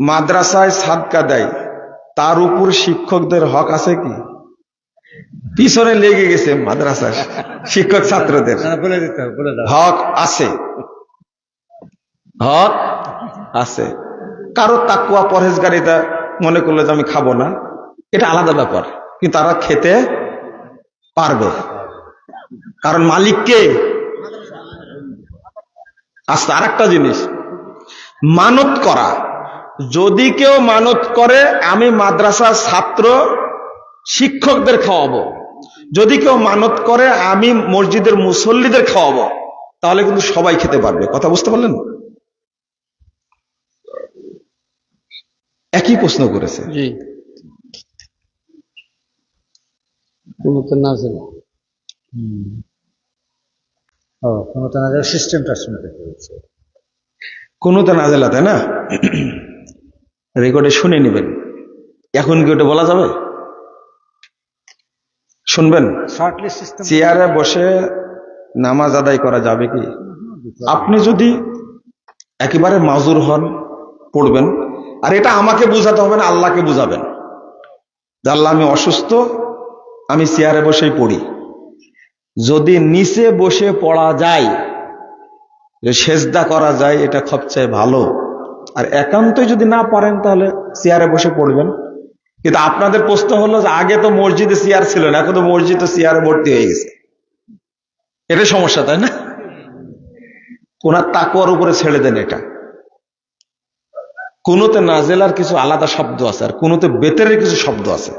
মাদ্রাসায় সাদকা দেয়। তার উপর শিক্ষকদের হক আছে কি? পিছনে লেগে গেছে মাদ্রাসার শিক্ষক ছাত্রদের। দাও। হক আছে। হক আছে। কারও তাকুয়া পরহেজগারিতা মনে করলে যে আমি খাব না। এটা আলাদা ব্যাপার। কিন্তু তারা খেতে পারবে। কারণ মালিককে আচ্ছা আর একটা জিনিস। মানত করা। যদি কেউ মানত করে আমি মাদ্রাসার ছাত্র শিক্ষকদের খাওয়াবো। যদি কেউ মানত করে আমি মসজিদের মুসল্লিদের খাওয়াবো। তাহলে কিন্তু সবাই খেতে পারবে। কথা বুঝতে পারলেন? একই প্রশ্ন করেছে। জি। কোনো না ছিল ও কোনো তো না সিস্টেমটা নাজেলা তাই না? রেকর্ডে শুনে নেবেন। এখন কি ওটা বলা যাবে? শুনবেন? চেয়ারে বসে নামাজ আদায় করা যাবে কি? আপনি যদি একেবারে মাজুর হন পড়বেন আর এটা আমাকে বোঝাতে হবে না আল্লাহকে বুঝাবেন। আল্লাহ আমি অসুস্থ আমি চেয়ারে বসেই পড়ি। যদি নিচে বসে পড়া যায় যে সেজদা করা যায় এটা সবচেয়ে ভালো। আর একান্তই যদি না পারেন তাহলে চেয়ারে বসে পড়বেন। কিন্তু আপনাদের প্রশ্ন হলো যে আগে তো মসজিদে চেয়ার ছিল না, এখন তো মসজিদ তো চেয়ারে ভর্তি হয়ে গেছে। এটা সমস্যা, তাই না? ওনার তাকুয়ার উপরে ছেড়ে দেন এটা। কোনোতে নাজেলার কিছু আলাদা শব্দ আছে, আর কোনোতে বেতের কিছু শব্দ আছে।